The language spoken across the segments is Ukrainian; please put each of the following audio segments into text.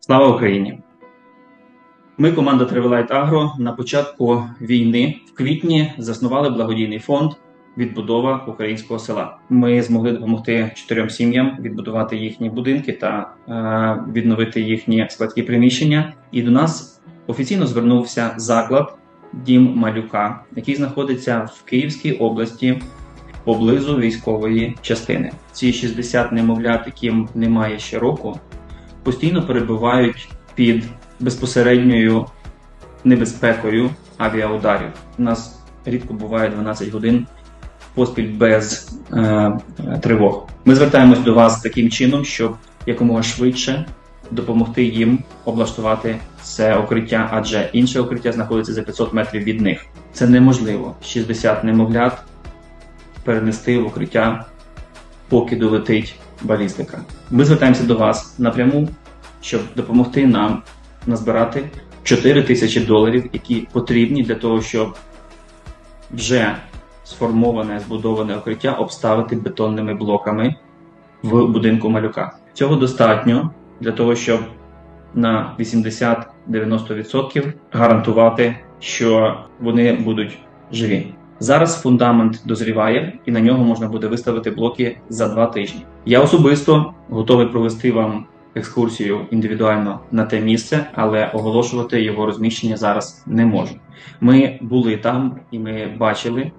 Слава Україні! Ми, команда Тревелайт Агро, на початку війни в квітні заснували благодійний фонд Відбудова українського села. Ми змогли допомогти чотирьом сім'ям відбудувати їхні будинки та е, відновити їхні складські приміщення. І до нас офіційно звернувся заклад Дім Малюка, який знаходиться в Київській області поблизу військової частини. Ці 60 немовлят, яким немає ще року, постійно перебувають під безпосередньою небезпекою авіаударів. У нас рідко буває 12 годин поспіль без е, тривог. Ми звертаємось до вас таким чином, щоб якомога швидше допомогти їм облаштувати це укриття, адже інше укриття знаходиться за 500 метрів від них. Це неможливо. 60 немовлят перенести в укриття, поки долетить балістика. Ми звертаємося до вас напряму, щоб допомогти нам назбирати 4 тисячі доларів, які потрібні для того, щоб вже сформоване збудоване укриття обставити бетонними блоками в будинку малюка. Цього достатньо для того, щоб на 80-90% гарантувати, що вони будуть живі. Зараз фундамент дозріває, і на нього можна буде виставити блоки за два тижні. Я особисто готовий провести вам екскурсію індивідуально на те місце, але оголошувати його розміщення зараз не можу. Ми були там і ми бачили,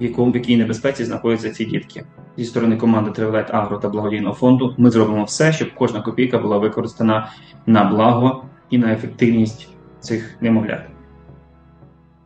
в якому в якій небезпеці знаходяться ці дітки. Зі сторони команди Тревелет Агро та благодійного фонду ми зробимо все, щоб кожна копійка була використана на благо і на ефективність цих немовлят.